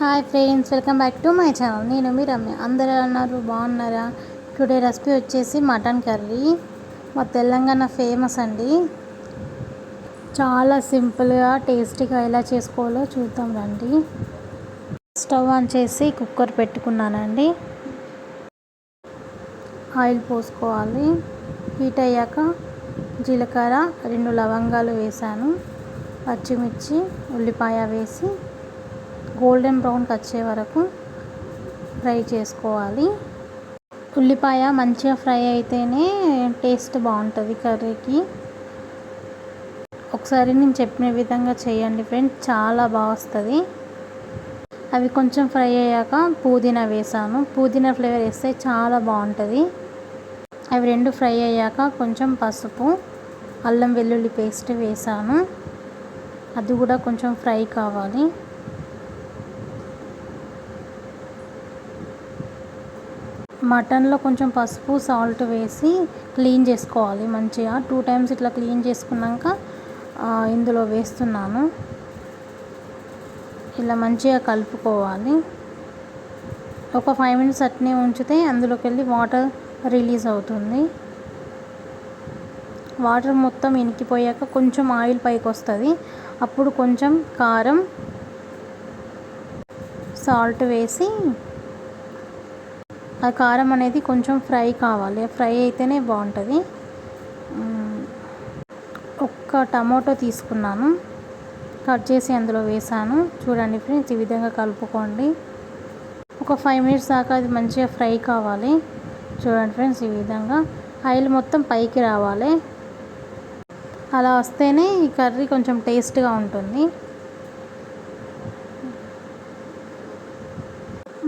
Hi friends welcome back to my channel నేను మీ రమ్య. అందరూ అన్నారు బాగున్నారా? టుడే రెసిపీ వచ్చేసి మటన్ కర్రీ మా తెలంగాణ ఫేమస్ అండి. చాలా సింపుల్గా టేస్టీగా ఎలా చేసుకోవాలో చూద్దాం రండి. స్టవ్ ఆన్ చేసి కుక్కర్ పెట్టుకున్నానండి. ఆయిల్ పోసుకోవాలి. హీట్ అయ్యాక జీలకర్ర రెండు లవంగాలు వేసాను. పచ్చిమిర్చి ఉల్లిపాయ వేసి గోల్డెన్ బ్రౌన్కి వచ్చే వరకు ఫ్రై చేసుకోవాలి. ఉల్లిపాయ మంచిగా ఫ్రై అయితేనే టేస్ట్ బాగుంటుంది కర్రీకి. ఒకసారి నేను చెప్పిన విధంగా చేయండి ఫ్రెండ్స్ చాలా బాగా వస్తుంది. అవి కొంచెం ఫ్రై అయ్యాక పుదీనా వేసాను. పుదీనా ఫ్లేవర్ వేస్తే చాలా బాగుంటుంది. అవి రెండు ఫ్రై అయ్యాక కొంచెం పసుపు అల్లం వెల్లుల్లి పేస్ట్ వేసాను. అది కూడా కొంచెం ఫ్రై కావాలి. మటన్లో కొంచెం పసుపు సాల్ట్ వేసి క్లీన్ చేసుకోవాలి మంచిగా. టూ టైమ్స్ ఇట్లా క్లీన్ చేసుకున్నాక ఇందులో వేస్తున్నాను. ఇలా మంచిగా కలుపుకోవాలి. ఒక ఫైవ్ మినిట్స్ అట్నే ఉంచితే అందులోకి వెళ్ళి వాటర్ రిలీజ్ అవుతుంది. వాటర్ మొత్తం ఇనికిపోయాక కొంచెం ఆయిల్ పైకి వస్తుంది అప్పుడు కొంచెం కారం సాల్ట్ వేసి ఆ కారం అనేది కొంచెం ఫ్రై కావాలి. ఫ్రై అయితేనే బాగుంటుంది. ఒక్క టమాటో తీసుకున్నాను. కట్ చేసి అందులో వేసాను. చూడండి ఫ్రెండ్స్ ఈ విధంగా కలుపుకోండి. ఒక ఫైవ్ మినిట్స్ దాకా అది మంచిగా ఫ్రై కావాలి. చూడండి ఫ్రెండ్స్ ఈ విధంగా. ఆయిల్ మొత్తం పైకి రావాలి. అలా వస్తేనే ఈ కర్రీ కొంచెం టేస్ట్గా ఉంటుంది.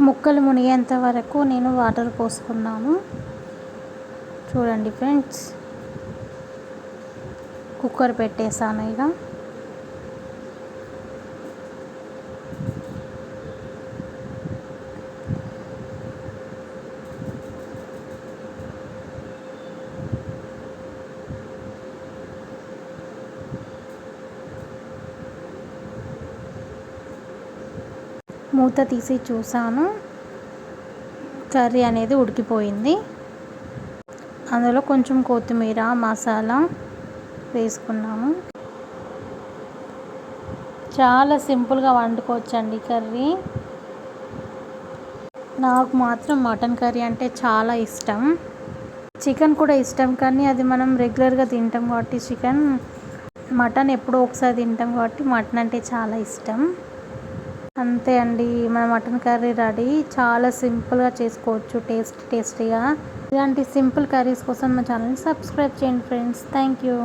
ముక్కలు మునిగేంత వరకు నేను వాటర్ పోసుకున్నాను. చూడండి ఫ్రెండ్స్ కుక్కర్ పెట్టేసాను ఇక. మూత తీసి చూసాను కర్రీ అనేది ఉడికిపోయింది. అందులో కొంచెం కొత్తిమీర మసాలా వేసుకున్నాము. చాలా సింపుల్గా వండుకోవచ్చండి కర్రీ. నాకు మాత్రం మటన్ కర్రీ అంటే చాలా ఇష్టం. చికెన్ కూడా ఇష్టం కానీ అది మనం రెగ్యులర్గా తింటాం కాబట్టి చికెన్ మటన్ ఎప్పుడో ఒకసారి తింటాం కాబట్టి మటన్ అంటే చాలా ఇష్టం. అంతే అండి. మన మటన్ కర్రీ రెడీ. చాలా సింపుల్గా చేసుకోవచ్చు. టేస్ట్ టేస్టీగా. ఇలాంటి సింపుల్ కర్రీస్ కోసం మా ఛానల్ని సబ్స్క్రైబ్ చేయండి ఫ్రెండ్స్. Thank you